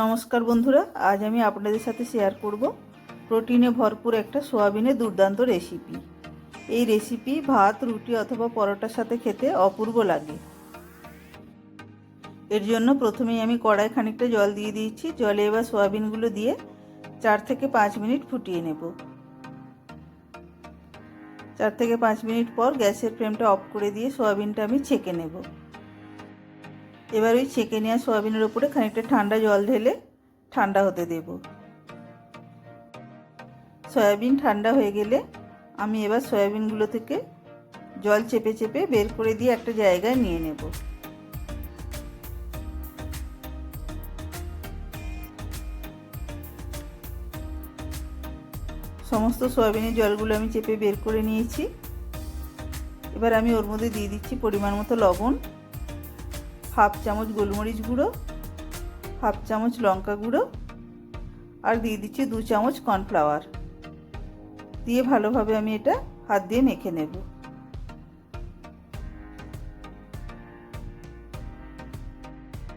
নমস্কার বন্ধুরা, আজ আমি আপনাদের সাথে শেয়ার করব প্রোটিনে ভরপুর একটা সোয়াবিনের দুর্দান্ত রেসিপি এই রেসিপি ভাত, রুটি অথবা পরোটার সাথে খেতে অপূর্ব লাগে। এর জন্য প্রথমেই আমি কড়াই খানিকটা জল দিয়ে দিয়েছি। জলে এবার সোয়াবিনগুলো দিয়ে চার থেকে পাঁচ মিনিট ফুটিয়ে নেব। চার থেকে পাঁচ মিনিট পর গ্যাসের ফ্লেমটা অফ করে দিয়ে সোয়াবিনটা আমি ছেঁকে নেব। এবার ওই ছেঁকে নেওয়া সোয়াবিনের ওপরে খানিকটা ঠান্ডা জল ঢেলে ঠান্ডা হতে দেব। সয়াবিন ঠান্ডা হয়ে গেলে আমি এবার সয়াবিনগুলো থেকে জল চেপে চেপে বের করে দিয়ে একটা জায়গায় নিয়ে নেব। সমস্ত সয়াবিনের জলগুলো আমি চেপে বের করে নিয়েছি। এবার আমি ওর মধ্যে দিয়ে দিচ্ছি পরিমাণ মতো লবণ। হাফ চামচ গোলমরিচ গুঁড়ো, হাফ চামচ লঙ্কা গুঁড়ো আর দিয়ে দিচ্ছি দু চামচ কর্নফ্লাওয়ার। দিয়ে ভালোভাবে আমি এটা হাত দিয়ে মেখে নেব।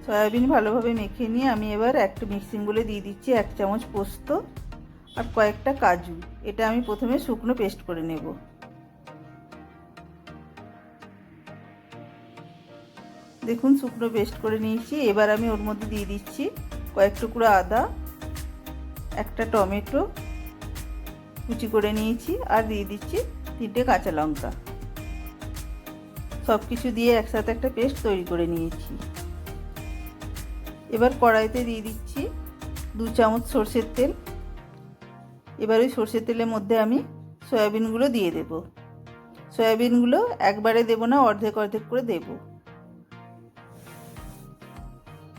সয়াবিন ভালোভাবে মেখে নিয়ে আমি এবার একটা মিক্সিং বলে দিয়ে দিচ্ছি এক চামচ পোস্ত আর কয়েকটা কাজু। এটা আমি প্রথমে শুকনো পেস্ট করে নেব। দেখুন শুকনো পেস্ট করে নিয়েছি। এবার আমি ওর মধ্যে দিয়ে দিচ্ছি কয়েক টুকরো আদা, একটা টমেটো, কুচি করে নিয়েছি আর দিয়ে দিচ্ছি তিনটে কাঁচা লঙ্কা। সব কিছু দিয়ে একসাথে একটা পেস্ট তৈরি করে নিয়েছি। এবার কড়াইতে দিয়ে দিচ্ছি দু চামচ সর্ষের তেল। এবার ওই সর্ষের তেলের মধ্যে আমি সয়াবিনগুলো দিয়ে দেব। সয়াবিনগুলো একবারে দেব না, অর্ধেক অর্ধেক করে দেব।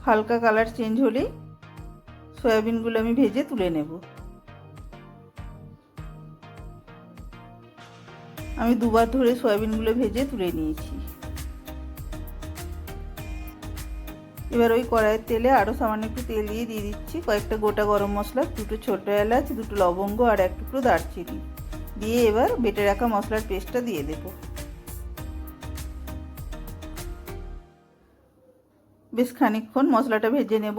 হালকা কালার চেঞ্জ হলেই সয়াবিনগুলো আমি ভেজে তুলে নেব। আমি দুবার ধরে সয়াবিনগুলো ভেজে তুলে নিয়েছি। এবার ওই কড়াইয়ের তেলে আরও সামান্য একটু তেল দিয়ে দিয়ে দিচ্ছি। কয়েকটা গোটা গরম মশলা, দুটো ছোটো এলাচ, দুটো লবঙ্গ আর এক টুকরো দারচিনি। দিয়ে এবার বেটে রাখা মশলার পেস্টটা দিয়ে দেব। বেশ খানিকক্ষণ মশলাটা ভেজে নেব।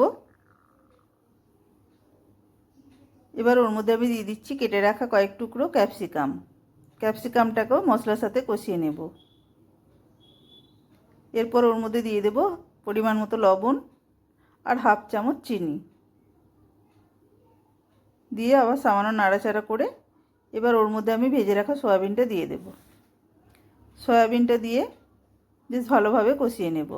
এবার ওর মধ্যে আমি দিয়ে দিচ্ছি কেটে রাখা কয়েক টুকরো ক্যাপসিকাম। ক্যাপসিকামটাকেও মশলার সাথে কষিয়ে নেব। এরপর ওর মধ্যে দিয়ে দেব পরিমাণ মতো লবণ আর হাফ চামচ চিনি। দিয়ে আবার সামান্য নাড়াচাড়া করে এবার ওর মধ্যে আমি ভেজে রাখা সয়াবিনটা দিয়ে দেব। সয়াবিনটা দিয়ে বেশ ভালোভাবে কষিয়ে নেব।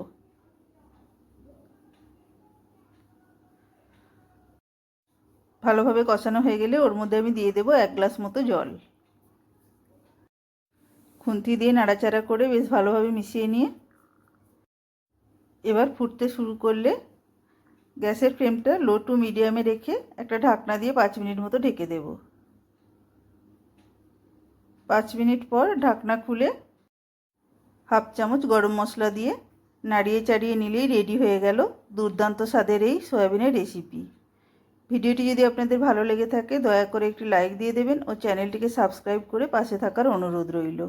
ভালোভাবে কষানো হয়ে গেলে ওর মধ্যে আমি দিয়ে দেবো এক গ্লাস মতো জল। খুন্তি দিয়ে নাড়াচাড়া করে বেশ ভালোভাবে মিশিয়ে নিয়ে এবার ফুটতে শুরু করলে গ্যাসের ফ্লেমটা লো টু মিডিয়ামে রেখে একটা ঢাকনা দিয়ে পাঁচ মিনিট মতো ঢেকে দেব। পাঁচ মিনিট পর ঢাকনা খুলে হাফ চামচ গরম মশলা দিয়ে নাড়িয়ে চাড়িয়ে নিলেই রেডি হয়ে গেল দুর্দান্ত স্বাদের এই সয়াবিনের রেসিপি। ভিডিওটি যদি আপনাদের ভালো লেগে থাকে, দয়া করে একটি লাইক দিয়ে দেবেন ও চ্যানেলটিকে সাবস্ক্রাইব করে পাশে থাকার অনুরোধ রইল।